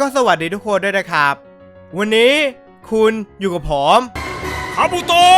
ก็สวัสดีทุกคนด้วยนะครับ วันนี้คุณอยู่กับผมคาบุโตะ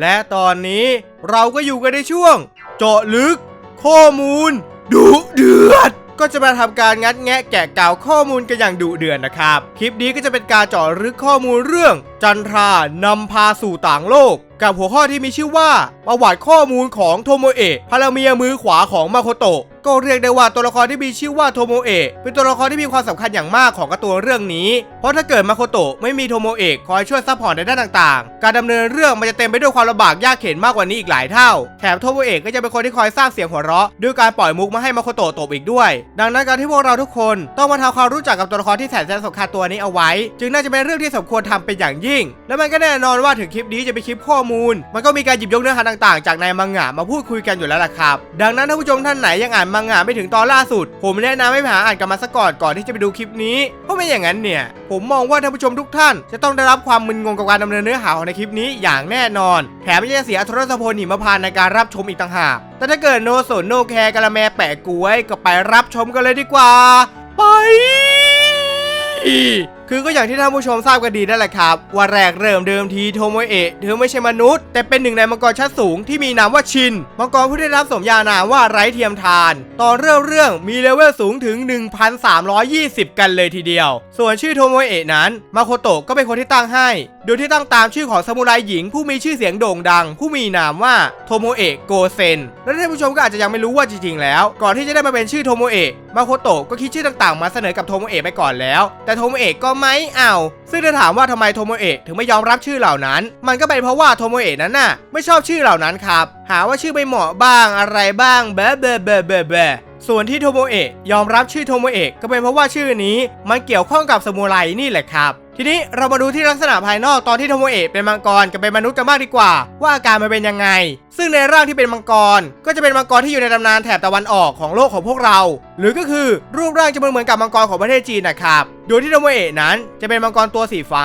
และตอนนี้เราก็อยู่กันในช่วง เจาะลึก ข้อมูล ดุเดือด ก็จะมาทำการงัดแงะแกะกล่าวข้อมูลกันอย่างดุเดือดนะครับ คลิปนี้ก็จะเป็นการเจาะลึกข้อมูลเรื่อง จันทรานำพาสู่ต่างโลก กับหัวข้อที่มีชื่อว่า ประวัติข้อมูลของโทโมเอะพลเมียมือขวาของมาโคโตะก็เรียกได้ว่าตัวละครที่มีชื่อว่าโทโมเอะเป็นตัวละครที่มีความสำคัญอย่างมากของการ์ตูนเรื่องนี้ เพราะถ้าเกิดมาโคโตะไม่มีโทโมเอะคอยช่วยซัพพอร์ตในด้านต่างๆ การดำเนินเรื่องมันจะเต็มไปด้วยความลำบากยากเข็นมากกว่านี้อีกหลายเท่า แถมโทโมเอะก็จะเป็นคนที่คอยสร้างเสียงหัวเราะด้วยการปล่อยมุกมาให้มาโคโตะตบอีกด้วย ดังนั้นการที่พวกเราทุกคนต้องมาทำความรู้จักกับตัวละครที่แสนสำคัญตัวนี้เอาไว้ จึงน่าจะเป็นเรื่องที่สมควรทำเป็นอย่างยิ่ง และมันก็แน่นอนว่าถึงคลิปนี้จะเป็นคลิปข้อมล มันก็มีการหยิบยกเนื้อหาต่างๆ จากในมังงะมาพูดคุยกันอยู่แล้วล่ะครับ ดังนั้นถ้าผู้ชมท่านไหนยังอ่านมังงะไม่ถึงตอนล่าสุด ผมแนะนำให้ไปหาอ่านกันมาซะก่อนก่อนที่จะไปดูคลิปนี้เพราะไม่อย่างนั้นเนี่ย ผมมองว่าท่านผู้ชมทุกท่าน จะต้องได้รับความมึนงงกับการดำเนินเนื้อหาของในคลิปนี้อย่างแน่นอน แถมยังจะเสียทรสพลหิมพานในการรับชมอีกต่างหากแต่ถ้าเกิดโนสนโนแคร์กะละแมแปะกล้วยก็ไปรับชมกันเลยดีกว่า ไป คือก็อย่างที่ท่านผู้ชมทราบกันดีนั่นแหละครับ ว่าแรกเริ่มเดิมทีโทโมเอะเธอไม่ใช่มนุษย์ แต่เป็นหนึ่งในมังกรชั้นสูงที่มีนามว่าชิน มังกรผู้ได้รับสมญานามว่าไร้เทียมทาน ตอนเริ่มเรื่องมีเลเวลสูงถึง 1,320 กันเลยทีเดียว ส่วนชื่อโทโมเอะนั้นมาโคโตะก็เป็นคนที่ตั้งให้ โดยที่ตั้งตามชื่อของซามูไรหญิงผู้มีชื่อเสียงโด่งดัง ผู้มีนามว่าโทโมเอะโกเซนและท่านผู้ชมก็อาจจะยังไม่รู้ว่าจริงๆแล้ว ก่อนที่จะได้มาเป็นชื่อโทโมเอะมาโคโตะก็คิดชื่อต่างๆ มาเสนอกับโทโมเอะไปก่อนแล้ว แต่โทโมเอะก็ไม่เอาซึ่งถ้าถามว่าทำไมโทโมเอะถึงไม่ยอมรับชื่อเหล่านั้น มันก็เป็นเพราะว่าโทโมเอะนั้นน่ะไม่ชอบชื่อเหล่านั้นครับหาว่าชื่อไม่เหมาะบ้างอะไรบ้างแบะแบะแบะแบะแบะส่วนที่โทโมเอะยอมรับชื่อโทโมเอะก็เป็นเพราะว่าชื่อนี้มันเกี่ยวข้องกับสมุไรนี่แหละครับ ทีนี้เรามาดูที่ลักษณะภายนอกตอนที่โทโมเอะเป็นมังกรกับเป็นมนุษย์กันบ้างดีกว่า ว่าอาการมันเป็นยังไง ซึ่งในร่างที่เป็นมังกร ก็จะเป็นมังกรที่อยู่ในตำนานแถบตะวันออกของโลกของพวกเรา หรือก็คือรูปร่างจะเหมือนกับมังกรของประเทศจีนนะครับโดยที่โทโมเอะนั้นจะเป็นมังกรตัวสีฟ้า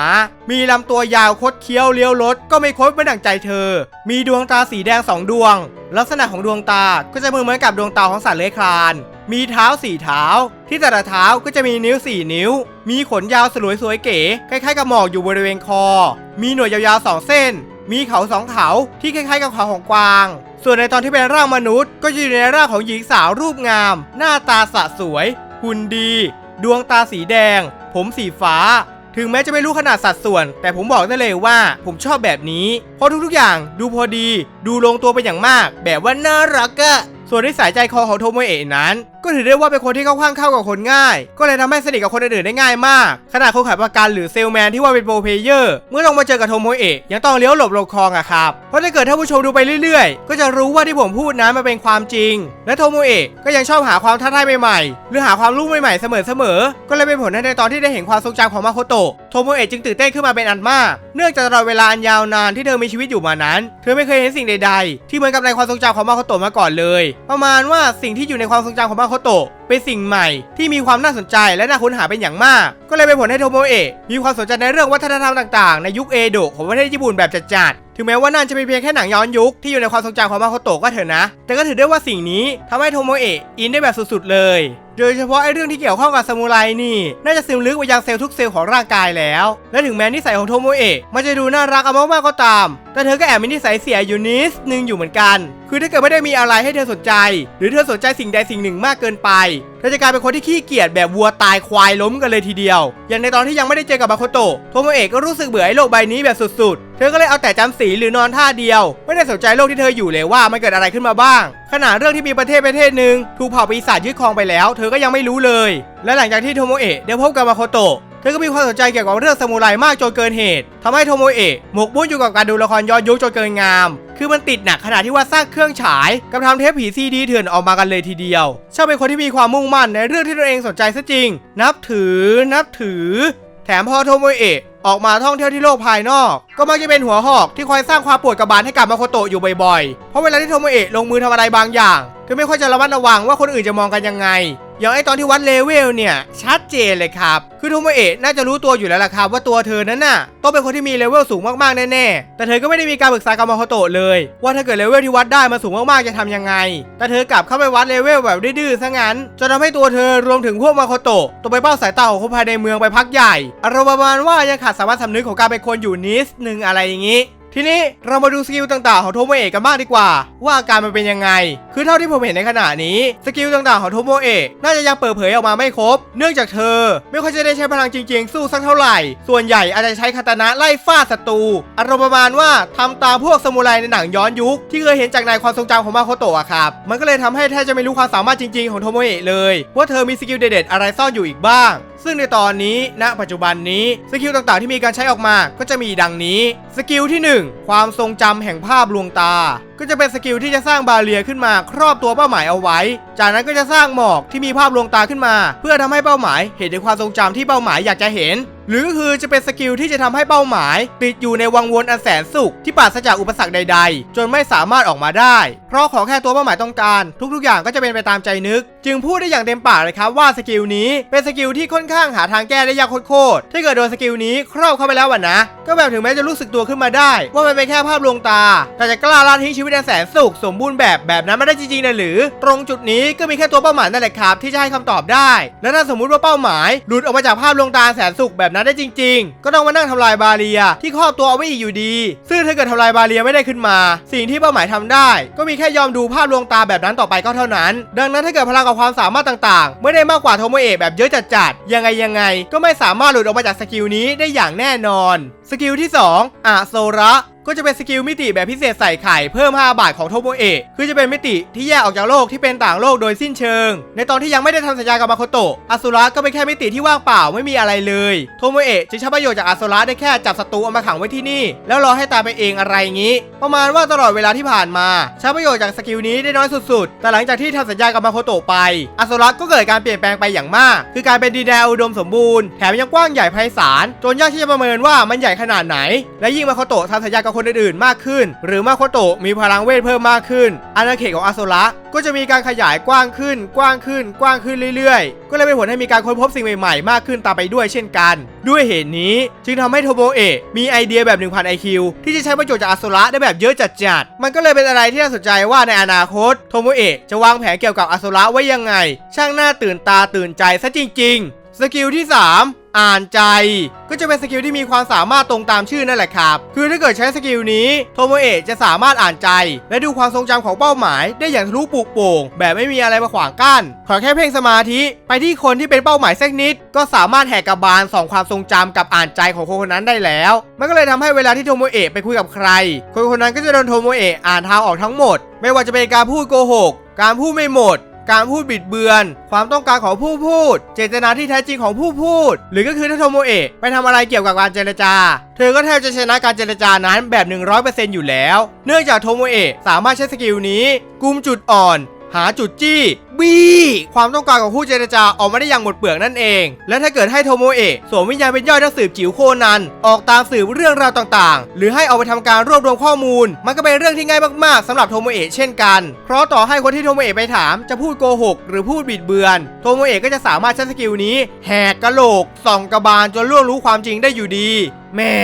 มีลำตัวยาวคดเคี้ยวเลี้ยวรถก็ไม่คดไม่ดั่งใจเธอ มีดวงตาสีแดงสองดวง ลักษณะของดวงตาก็จะเหมือนกับดวงตาของสัตว์เลื้อยคลาน มีเท้าสี่เท้า ที่แต่ละเท้าก็จะมีนิ้วสี่นิ้ว มีขนยาวสลวยสวยเก๋คล้ายๆกับหมอกอยู่บริเวณคอ มีหนวดยาวๆสองเส้น มีเขาสองเขาที่คล้ายๆกับเขาของกวาง ส่วนในตอนที่เป็นร่างมนุษย์ ก็อยู่ในร่างของหญิงสาวรูปงาม หน้าตาสะสวยหุ่นดี ดวงตาสีแดง ผมสีฟ้าถึงแม้จะไม่รู้ขนาดสัดส่วน แต่ผมบอกได้เลยว่าผมชอบแบบนี้ เพราะทุกๆอย่างดูพอดี ดูลงตัวเป็นอย่างมาก แบบว่าน่ารักอะส่วนนิสัยใจคอของโทโมเอะนั้น ก็ถือได้ว่าเป็นคนที่เข้าข้างเข้ากับคนง่าย ก็เลยทำให้สนิทกับคนอื่นๆได้ง่ายมาก ขนาดคนขายประกันหรือเซลแมนที่ว่าเป็นโปรเพเยอร์ เมื่อลงมาเจอกับโทโมเอะยังต้องเลี้ยวหลบลงคลองอะครับ เพราะถ้าเกิดท่านผู้ชมดูไปเรื่อยๆ ก็จะรู้ว่าที่ผมพูดนั้นมันเป็นความจริง และโทโมเอะก็ยังชอบหาความท้าทายใหม่ๆ หรือหาความรู้ใหม่ๆ เสมอๆ ก็เลยเป็นผลให้ในตอนที่ได้เห็นความทรงจำของมาโคโตะ โทโมเอะจึงตื่นเต้นขึ้นมาเป็นอันมาก เนื่องจากตลอดเวลาอันยาวนานที่เธอมีชีวิตอยู่มานั้น เธอไม่เคยเห็นสิ่งใดๆ ที่เหมือนกับในความทรงจำของมาโคโตะมาก่อนเลย ประมาณว่าสิ่งที่อยู่ในความทรงจำของมาโคโตะเป็นสิ่งใหม่ที่มีความน่าสนใจและน่าค้นหาเป็นอย่างมาก ก็เลยเป็นผลให้โทโมเอะมีความสนใจในเรื่องวัฒนธรรมต่างๆ ในยุคเอโดะของประเทศญี่ปุ่นแบบจัดๆถึงแม้ว่านั่นจะเป็นเพียงแค่หนังย้อนยุคที่อยู่ในความทรงจำของมาโคโตะก็เถอะนะ แต่ก็ถือได้ว่าสิ่งนี้ทำให้โทโมเอะอินได้แบบสุดๆเลย โดยเฉพาะไอ้เรื่องที่เกี่ยวข้องกับซามูไรนี่ น่าจะซึมลึกไปยังเซลล์ทุกเซลล์ของร่างกายแล้ว และถึงแม้นิสัยของโทโมเอะมันจะดูน่ารักเอามากๆก็ตาม แต่เธอก็แอบมีนิสัยเสียอยู่นิดนึงอยู่เหมือนกัน คือถ้าเกิดไม่ได้มีอะไรให้เธอสนใจ หรือเธอสนใจสิ่งใดสิ่งหนึ่งมากเกินไปเธอจะกลายเป็นคนที่ขี้เกียจแบบวัวตายควายล้มกันเลยทีเดียว อย่างในตอนที่ยังไม่ได้เจอกับมาโคโตะโทโมเอะก็รู้สึกเบื่อไอ้โลกใบนี้แบบสุดๆ เธอก็เลยเอาแต่จำศีลหรือนอนท่าเดียว ไม่ได้สนใจโลกที่เธออยู่เลยว่ามันเกิดอะไรขึ้นมาบ้างขนาดเรื่องที่มีประเทศประเทศหนึ่งถูกเผ่าปีศาจยึดครองไปแล้ว เธอก็ยังไม่รู้เลย และหลังจากที่โทโมเอะได้พบกับมาโคโตะ เธอก็มีความสนใจเกี่ยวกับเรื่องสมุไรมากจนเกินเหตุทำให้โทโมเอะหมกมุ่นอยู่กับการดูละครย้อนยุคจนเกินงาม คือมันติดหนักขนาดที่ว่าสร้างเครื่องฉายกับทำเทปผีซีดีเถื่อนออกมากันเลยทีเดียวช่างเป็นคนที่มีความมุ่งมั่นในเรื่องที่ตัวเองสนใจซะจริง นับถือ นับถือ แถมพอโทโมเอะ ออกมาท่องเที่ยวที่โลกภายนอก ก็มักจะเป็นหัวหอกที่คอยสร้างความปวดกระบาลให้กับมาโคโตะอยู่บ่อยๆ เพราะเวลาที่โทโมเอะลงมือทำอะไรบางอย่าง ก็ไม่ค่อยจะระมัดระวังว่าคนอื่นจะมองกันยังไง อย่างไอตอนที่วัดเลเวลเนี่ยชัดเจนเลยครับ คือโทโมเอะน่าจะรู้ตัวอยู่แล้วล่ะครับว่าตัวเธอนั้นน่ะต้องเป็นคนที่มีเลเวลสูงมากๆแน่ๆ แต่เธอก็ไม่ได้มีการปรึกษากับมาโคโตะเลย ว่าถ้าเกิดเลเวลที่วัดได้มาสูงมากๆจะทำยังไง แต่เธอกลับเข้าไปวัดเลเวลแบบดื้อๆซะงั้นจนทำให้ตัวเธอรวมถึงพวกมาโคโตะตกไปเป้าสายตาของคนภายในเมืองไปพักใหญ่อารมณ์ประมาณว่ายังขาดสามัญสำนึกของการเป็นคนอยู่นิดนึงอะไรอย่างนี้ ทีนี้เรามาดูสกิลต่างๆของโทโมเอะกันบ้างดีกว่า ว่าอาการมันเป็นยังไง คือเท่าที่ผมเห็นในขณะนี้สกิลต่างๆของโทโมเอะน่าจะยังเปิดเผยออกมาไม่ครบ เนื่องจากเธอ ไม่ค่อยจะได้ใช้พลังจริงๆ สู้สักเท่าไหร่ ส่วนใหญ่อาจจะใช้คาตานะไล่ฟาดศัตรูอารมณ์ประมาณว่าทำตามพวกซามูไรในหนังย้อนยุค ที่เคยเห็นจากในความทรงจำของมาโคโตะครับมันก็เลยทำให้แทบจะไม่รู้ความสามารถจริง ๆของโทโมเอะเลย ว่าเธอมีสกิลเด็ดๆอะไรซ่อนอยู่อีกบ้าง ซึ่งในตอนนี้ณปัจจุบันนี้สกิลต่างๆที่มีการใช้ออกมาก็จะมีดังนี้ สกิลที่ 1 ความทรงจำแห่งภาพลวงตาก็จะเป็นสกิลที่จะสร้างบาเรียขึ้นมาครอบตัวเป้าหมายเอาไว้ จากนั้นก็จะสร้างหมอกที่มีภาพลวงตาขึ้นมา เพื่อทำให้เป้าหมายเห็นในความทรงจำที่เป้าหมายอยากจะเห็น หรือก็คือจะเป็นสกิลที่จะทำให้เป้าหมาย ติดอยู่ในวังวนอันแสนสุขที่ปราศจากอุปสรรคใด ๆ จนไม่สามารถออกมาได้ เพราะขอแค่ตัวเป้าหมายต้องการ ทุกๆ อย่างก็จะเป็นไปตามใจนึก จึงพูดได้อย่างเต็มปากเลยครับว่าสกิลนี้เป็นสกิลที่ค่อนข้างหาทางแก้ได้ยากโคตรๆถ้าเกิดโดนสกิลนี้ครอบเข้าไปแล้ววะนะ ก็แบบถึงแม้จะรู้สึกตัวขึ้นมาได้ ว่ามันเป็นแค่ภาพลวงตา แต่จะกล้าละทิ้งชีวิตอันแสนสุขสมบูรณ์แบบแบบนั้นไม่ได้จริงๆนะหรือ ตรงจุดนี้ก็มีแค่ตัวเป้าหมายนั่นแหละครับที่จะให้คำตอบได้ และถ้าสมมุติว่าเป้าหมาย หลุดออกมาจากภาพลวงตาแสนสุขแบบนั้นได้จริง ๆ ก็ต้องมานั่งทำลายบาเรียที่ครอบตัวเอาไว้อีกอยู่ดี ซึ่งถ้าเกิดทำลายบาเรียไม่ได้ขึ้นมา สิ่งที่เป้าหมายทำได้ ก็มีแค่ยอมดูภาพลวงตาแบบนั้นต่อไปก็เท่านั้น ดังนั้นถ้าเกิดพลังกับความสามารถต่างๆ ไม่ได้มากกว่าโทโมเอะแบบเยอะจัดๆยังไงยังไง ก็ไม่สามารถหลุดออกมาจากสกิลนี้ได้อย่างแน่นอนสกิลที่ 2อะโซระก็จะเป็นสกิลมิติแบบพิเศษใส่ไข่เพิ่ม 5 บาทของโทโมเอะคือจะเป็นมิติที่แยกออกจากโลกที่เป็นต่างโลกโดยสิ้นเชิง ในตอนที่ยังไม่ได้ทำสัญญากับมาโคโตะอาสุระก็เป็นแค่มิติที่ว่างเปล่าไม่มีอะไรเลย โทโมเอะจึงใช้ประโยชน์จากอาสุระได้แค่จับศัตรูเอามาขังไว้ที่นี่ แล้วรอให้ตายไปเองอะไรงี้ ประมาณว่าตลอดเวลาที่ผ่านมา ใช้ประโยชน์จากสกิลนี้ได้น้อยสุดๆ แต่หลังจากที่ทำสัญญากับมาโคโตะไปอาสุระก็เกิดการเปลี่ยนแปลงไปอย่างมาก คือการเป็นดินแดนอุดมสมบูรณ์แถมยังกว้างใหญ่ไพศาลจนยากที่จะประเมินว่ามันใหญ่ขนาดไหน และยิ่งมาโคโตะทำสัญญากับคนอื่นๆมากขึ้น หรือมาโคโตะมีพลังเวทเพิ่มมากขึ้น อาณาเขตของอาโซระก็จะมีการขยายกว้างขึ้น กว้างขึ้น กว้างขึ้นเรื่อยๆ ก็เลยเป็นผลให้มีการค้นพบสิ่งใหม่ๆ มากขึ้นตามไปด้วยเช่นกัน ด้วยเหตุนี้จึงทำให้โทโมเอะมีไอเดียแบบ 1000 IQ ที่จะใช้ประโยชน์จากอาโซระได้แบบเยอะจัดๆ มันก็เลยเป็นอะไรที่น่าสนใจว่าในอนาคตโทโมเอะจะวางแผนเกี่ยวกับอาโซระไว้ยังไง ช่างน่าตื่นตาตื่นใจซะจริง ๆ สกิลที่ 3 อ่านใจ ก็จะเป็นสกิลที่มีความสามารถตรงตามชื่อนั่นแหละครับ คือถ้าเกิดใช้สกิลนี้โทโมเอะจะสามารถอ่านใจ และดูความทรงจำของเป้าหมาย ได้อย่างทะลุปลุกโป่งแบบไม่มีอะไรมาขวางกั้นขอแค่เพ่งสมาธิไปที่คนที่เป็นเป้าหมายสักนิด ก็สามารถแหกกระบาลส่องความทรงจำกับอ่านใจของคนคนนั้นได้แล้ว มันก็เลยทำให้เวลาที่โทโมเอะไปคุยกับใคร คนคนนั้นก็จะโดนโทโมเอะอ่านทางออกทั้งหมด ไม่ว่าจะเป็นการพูดโกหก การพูดไม่หมด การพูดบิดเบือน ความต้องการของผู้พูด เจตนาที่แท้จริงของผู้พูด หรือก็คือถ้าโทโมเอะไปทำอะไรเกี่ยวกับการเจรจา เธอก็แทบจะชนะการเจรจานั้นแบบ 100%อยู่แล้ว เนื่องจากโทโมเอะสามารถใช้สกิลนี้กุมจุดอ่อน หาจุดจี้บี้ความต้องการของผู้เจรจาออกมาได้อย่างหมดเปลือกนั่นเอง และถ้าเกิดให้โทโมเอะสวมวิญญาณเป็นย่อยนักสืบจิ๋วโคนัน ออกตามสืบเรื่องราวต่างๆ หรือให้เอาไปทำการรวบรวมข้อมูล มันก็เป็นเรื่องที่ง่ายมากๆสำหรับโทโมเอะเช่นกัน เพราะต่อให้คนที่โทโมเอะไปถามจะพูดโกหก หรือพูดบิดเบือน โทโมเอะก็จะสามารถใช้สกิลนี้แหกกะโหลกส่องกระบาลจนล่วงรู้ความจริงได้อยู่ดีแหม่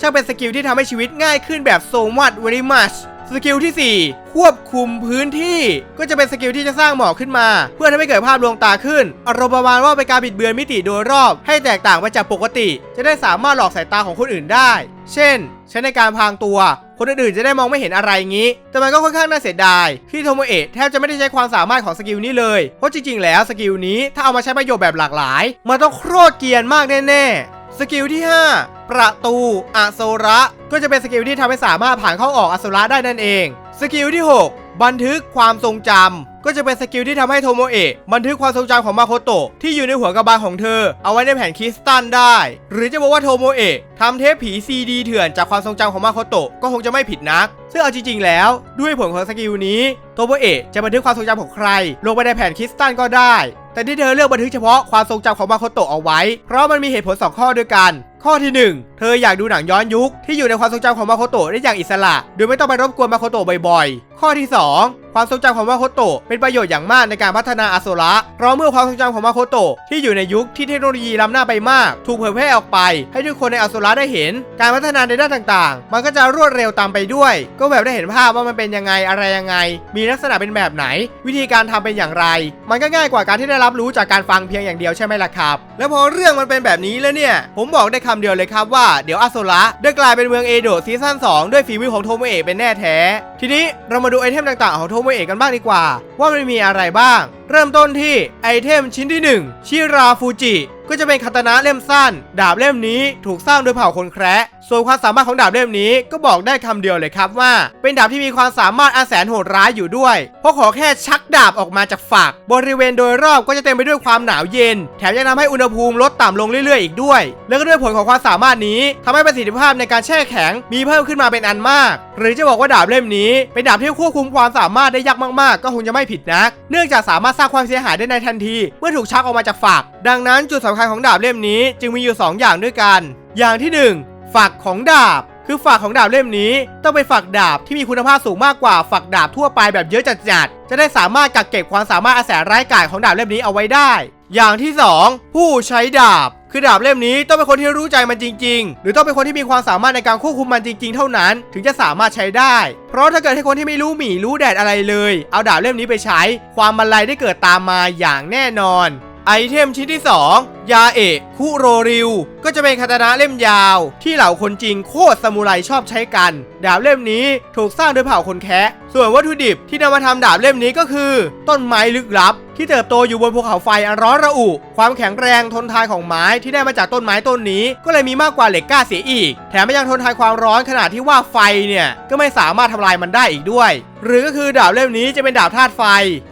ช่างเป็นสกิลที่ทำให้ชีวิตง่ายขึ้นแบบ so much very much สกิลที่ 4 ควบคุมพื้นที่ก็จะเป็นสกิลที่จะสร้างหมอกขึ้นมา เพื่อทำให้เกิดภาพลวงตาขึ้นอารมณ์ประมาณว่าเป็นการบิดเบือนมิติโดยรอบ ให้แตกต่างไปจากปกติ จะได้สามารถหลอกสายตาของคนอื่นได้ เช่นใช้ในการพรางตัว คนอื่นๆจะได้มองไม่เห็นอะไรงี้ แต่มันก็ค่อนข้างน่าเสียดาย ที่โทโมเอะแทบจะไม่ได้ใช้ความสามารถของสกิลนี้เลย เพราะจริงๆ แล้วสกิลนี้ถ้าเอามาใช้ประโยชน์แบบหลากหลาย มันต้องโคตรเกียนมากแน่ๆ สกิลที่ 5 ประตูอโซระ ก็จะเป็นสกิลที่ทำให้สามารถผ่านเข้าออกอโซระได้นั่นเอง สกิลที่ 6 บันทึกความทรงจำก็จะเป็นสกิลที่ทำให้โทโมเอะบันทึกความทรงจำของมาโคโตะที่อยู่ในหัวกระบาลของเธอ เอาไว้ในแผ่นคริสตัลได้ หรือจะบอกว่าโทโมเอะทำเทปผีซีดีเถื่อนจากความทรงจำของมาโคโตะก็คงจะไม่ผิดนัก ซึ่งเอาจริงๆแล้ว ด้วยผลของสกิลนี้โทโมเอะจะบันทึกความทรงจำของใคร ลงไปในแผ่นคริสตัลก็ได้ แต่ที่เธอเลือกบันทึกเฉพาะความทรงจำของมาโคโตะเอาไว้ เพราะมันมีเหตุผลสองข้อด้วยกันข้อที่หนึ่งเธออยากดูหนังย้อนยุคที่อยู่ในความทรงจำของมาโคโตะได้อย่างอิสระ โดยไม่ต้องไปรบกวนมาโคโตะบ่อยๆ ข้อที่สองความทรงจำของมาโคโตะเป็นประโยชน์อย่างมากในการพัฒนาอาโซระเพราะเมื่อความทรงจำของมาโคโตะที่อยู่ในยุคที่เทคโนโลยีล้ำหน้าไปมาก ถูกเผยแพร่ออกไป ให้ทุกคนในอาโซระได้เห็น การพัฒนาในด้านต่างๆ มันก็จะรวดเร็วตามไปด้วย ก็แบบได้เห็นภาพว่ามันเป็นยังไงอะไรยังไง มีลักษณะเป็นแบบไหน วิธีการทำเป็นอย่างไร มันก็ง่ายกว่าการที่ได้รับรู้จากการฟังเพียงอย่างเดียวใช่ไหมล่ะครับ แล้วพอเรื่องมันเป็นแบบนี้แล้วเนี่ย ผมบอกได้คำเดียวเลยครับว่าเดี๋ยวอาโซระได้กลายเป็นเมืองเอโดะซีซั่น2ด้วยฝีมือของโทโมเอะเป็นแน่แท้ ทีนี้เรามาดูไอเทมต่างๆของโทโมเอะกันบ้างดีกว่า ว่ามันมีอะไรบ้าง เริ่มต้นที่ไอเทมชิ้นที่ 1 ชิราฟูจิ ก็จะเป็นคาตานะเล่มสั้น ดาบเล่มนี้ถูกสร้างโดยเผ่าคนแคระส่วนความสามารถของดาบเล่มนี้ก็บอกได้คำเดียวเลยครับว่า เป็นดาบที่มีความสามารถอันแสนโหดร้ายอยู่ด้วย เพราะขอแค่ชักดาบออกมาจากฝัก บริเวณโดยรอบก็จะเต็มไปด้วยความหนาวเย็น แถมยังทำให้อุณหภูมิลดต่ำลงเรื่อยๆอีกด้วย แล้วก็ด้วยผลของความสามารถนี้ทำให้ประสิทธิภาพในการแช่แข็งมีเพิ่มขึ้นมาเป็นอันมาก หรือจะบอกว่าดาบเล่มนี้ เป็นดาบที่ควบคุมความสามารถได้ยากมากๆ ก็คงจะไม่ผิดนัก เนื่องจากสามารถสร้างความเสียหายได้ในทันที เมื่อถูกชักออกมาจากฝัก ดังนั้นจุดสำคัญของดาบเล่มนี้จึงมีอยู่ 2 อย่างด้วยกัน อย่างที่ 1 ฝักของดาบ คือฝักของดาบเล่มนี้ ต้องเป็นฝักดาบที่มีคุณภาพสูงมากกว่าฝักดาบทั่วไปแบบเยอะจัดๆจะได้สามารถกักเก็บความสามารถอาแสนร้ายกาจของดาบเล่มนี้เอาไว้ได้ อย่างที่ 2 ผู้ใช้ดาบ คือดาบเล่มนี้ต้องเป็นคนที่รู้ใจมันจริง ๆ หรือต้องเป็นคนที่มีความสามารถในการควบคุมมันจริง ๆ เท่านั้น ถึงจะสามารถใช้ได้ เพราะถ้าเกิดให้คนที่ไม่รู้หมี่รู้แดดอะไรเลย เอาดาบเล่มนี้ไปใช้ ความมันไลได้เกิดตามมาอย่างแน่นอน ไอเทมชิ้นที่ 2 ยาเอะคุโรริว ก็จะเป็นคาตานะเล่มยาว ที่เหล่าคนจริงโคตรซามูไรชอบใช้กัน ดาบเล่มนี้ถูกสร้างโดยเผ่าคนแคะส่วนวัตถุดิบที่นำมาทำดาบเล่มนี้ก็คือ ต้นไม้ลึกลับ ที่เติบโตอยู่บนภูเขาไฟอันร้อนระอุ ความแข็งแรงทนทานของไม้ที่ได้มาจากต้นไม้ต้นนี้ ก็เลยมีมากกว่าเหล็กกล้าเสียอีก แถมยังทนทานความร้อนขนาดที่ว่าไฟเนี่ยก็ไม่สามารถทำลายมันได้อีกด้วย หรือก็คือดาบเล่มนี้จะเป็นดาบธาตุไฟ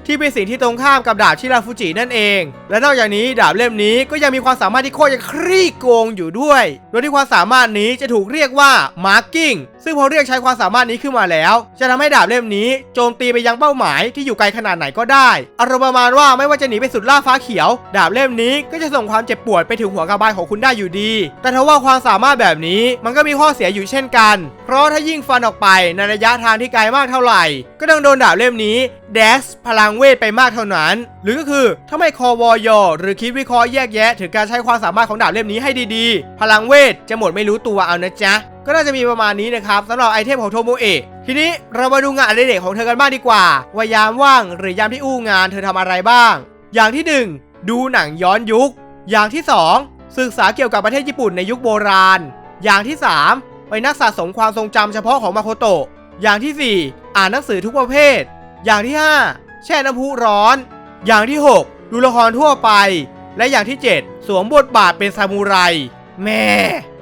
ที่เป็นสิ่งที่ตรงข้ามกับดาบชิราฟูจินั่นเอง และนอกจากนี้ดาบเล่มนี้ก็ยังมีความสามารถที่โคตรจะคลี่โกงอยู่ด้วย โดยที่ความสามารถนี้จะถูกเรียกว่ามาร์กิ้งซึ่งพอเรียกใช้ความสามารถนี้ขึ้นมาแล้ว จะทำให้ดาบเล่มนี้โจมตีไปยังเป้าหมายที่อยู่ไกลขนาดไหนก็ได้อารมณ์ประมาณว่าไม่ว่าจะหนีไปสุดล่าฟ้าเขียว ดาบเล่มนี้ก็จะส่งความเจ็บปวดไปถึงหัวกระบาลของคุณได้อยู่ดี แต่ถ้าว่าความสามารถแบบนี้มันก็มีข้อเสียอยู่เช่นกัน เพราะถ้ายิ่งฟันออกไปในระยะทางที่ไกลมากเท่าไหร่ ก็ต้องโดนดาบเล่มนี้เดสพลังเวทไปมากเท่านั้น หรือก็คือถ้าไม่คอวอยอหรือคิดวิเคราะห์แยกแยะถึงการใช้ความสามารถของดาบเล่มนี้ให้ดีๆ พลังเวทจะหมดไม่รู้ตัวเอานะจ๊ะ ก็น่าจะมีประมาณนี้นะครับสำหรับไอเทมของโทโมเอะทีนี้เรามาดูงานอดิเรกของเธอกันบ้างดีกว่า ว่ายามว่างหรือยามที่อู้งานเธอทำอะไรบ้าง อย่างที่ 1 ดูหนังย้อนยุค อย่างที่ 2 ศึกษาเกี่ยวกับประเทศญี่ปุ่นในยุคโบราณ อย่างที่ 3 ไปนักสะสมความทรงจำเฉพาะของมาโคโตะ อย่างทีสี่ 4 อ่านหนังสือทุกประเภท อย่างที่ 5 แช่น้ำพุร้อน อย่างที่ 6 ดูละครทั่วไป และอย่างที่ 7 สวมบทบาทเป็นซามูไร แม่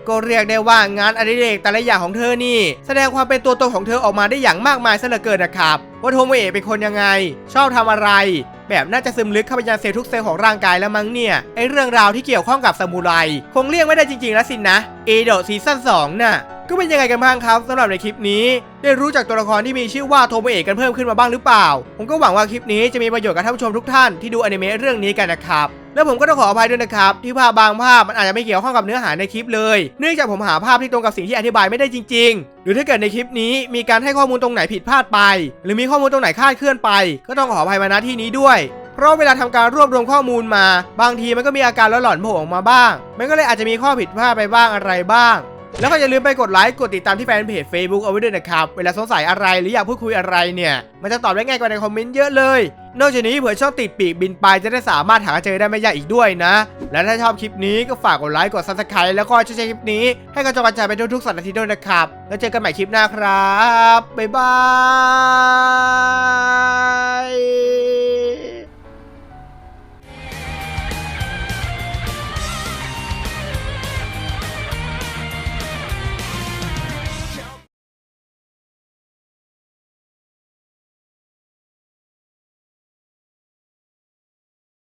ก็เรียกได้ว่างานอดิเรกแต่ละอย่างของเธอนี่ แสดงความเป็นตัวตนของเธอออกมาได้อย่างมากมายซะเหลือเกินนะครับว่าโทโมเอะเป็นคนยังไง ชอบทำอะไร แบบน่าจะซึมลึกเข้าไปยังเซลล์ทุกเซลล์ของร่างกายแล้วมั้งเนี่ยไอเรื่องราวที่เกี่ยวข้องกับซามูไร คงเรียกไม่ได้จริงๆแล้วสินนะเอโดซีซั่น2น่ะ ก็เป็นยังไงกันบ้างครับสำหรับในคลิปนี้ ได้รู้จักตัวละครที่มีชื่อว่าโทโมเอะกันเพิ่มขึ้นมาบ้างหรือเปล่า ผมก็หวังว่าคลิปนี้จะมีประโยชน์กับท่านผู้ชมทุกท่านที่ดูอนิเมะเรื่องนี้กันนะครับแล้วผมก็ต้องขออภัยด้วยนะครับ ที่ภาพบางภาพมันอาจจะไม่เกี่ยวข้องกับเนื้อหาในคลิปเลย เนื่องจากผมหาภาพที่ตรงกับสิ่งที่อธิบายไม่ได้จริง ๆ หรือถ้าเกิดในคลิปนี้มีการให้ข้อมูลตรงไหนผิดพลาดไป หรือมีข้อมูลตรงไหนคลาดเคลื่อนไป ก็ต้องขออภัยมาณที่นี้ด้วยเพราะเวลาทำการรวบรวมข้อมูลมา บางทีมันก็มีอาการหลอนโผล่ออกมาบ้าง มันก็เลยอาจจะมีข้อผิดพลาดไปบ้างอะไรบ้าง แล้วก็อย่าลืมไปกดไลค์กดติดตามที่แฟนเพจ Facebook เอาไว้ด้วยนะครับ เวลาสงสัยอะไรหรืออยากพูดคุยอะไรเนี่ย มันจะตอบได้ง่ายกว่าในคอมเมนต์เยอะเลย นอกจากนี้เผื่อช่องติดปีกบินไปจะได้สามารถหาเจอได้ไม่ยากอีกด้วยนะ และถ้าชอบคลิปนี้ก็ฝากกดไลค์กด subscribe แล้วก็ช่วยแชร์คลิปนี้ให้กระจายกระจายไปทุกๆสัปดาห์ด้วยนะครับ แล้วเจอกันใหม่คลิปหน้าครับบ๊ายบาย